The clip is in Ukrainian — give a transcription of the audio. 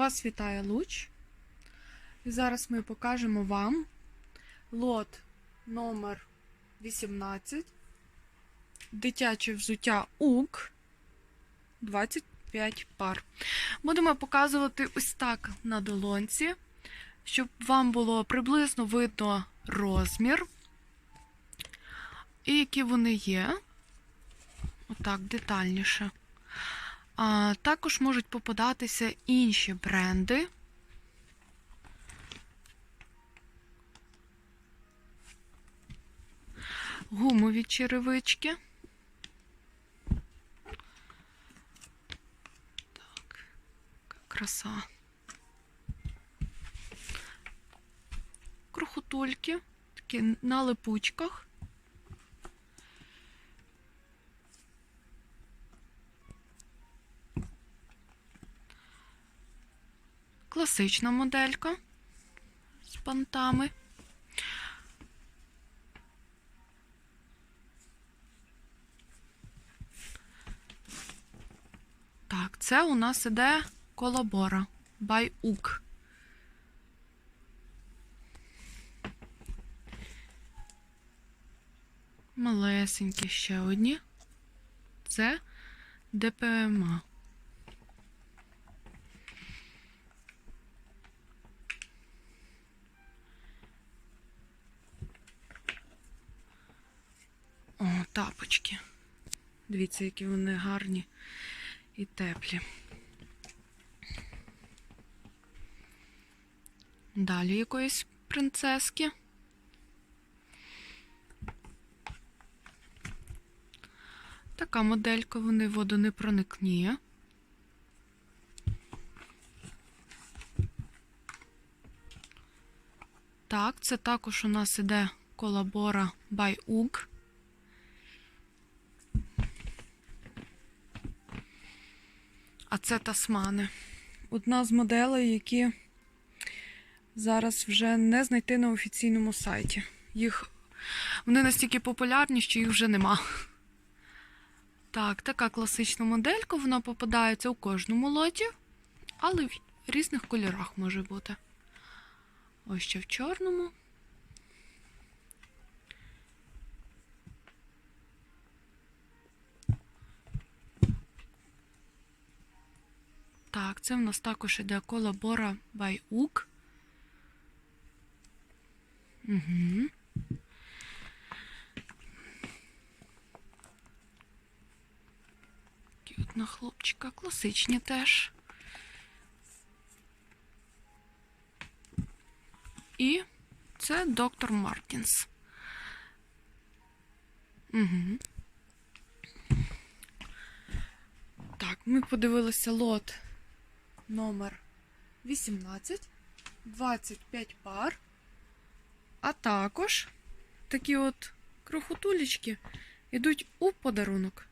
Вас вітає луч. І зараз ми покажемо вам лот номер 18 дитяче взуття УК 25 пар. Будемо показувати ось так на долонці, щоб вам було приблизно видно розмір і які вони є. Отак, детальніше. А, також можуть попадатися інші бренди. Гумові черевички. Так, краса. Крохотульки, такі на липучках. Класична моделька з пантами. Так, це у нас іде колабора by UK. Малесенькі ще одні. Це ДПМА. Тапочки. Дивіться, які вони гарні і теплі. Далі якоїсь принцески. Така моделька, вони водонепроникні. Так, це також у нас іде колабора by UG. А це тасмани. Одна з моделей, які зараз вже не знайти на офіційному сайті. Їх вони настільки популярні, що їх вже нема. Так, така класична моделька, вона попадається у кожному лоті, але в різних кольорах може бути. Ось ще в чорному. Це в нас також іде колабора by UG. Угу. На хлопчика класичні теж. І це доктор Мартінс. Угу. Так, ми подивилися лот номер 18, 25 пар, а також такі от крохотулечки йдуть у подарунок.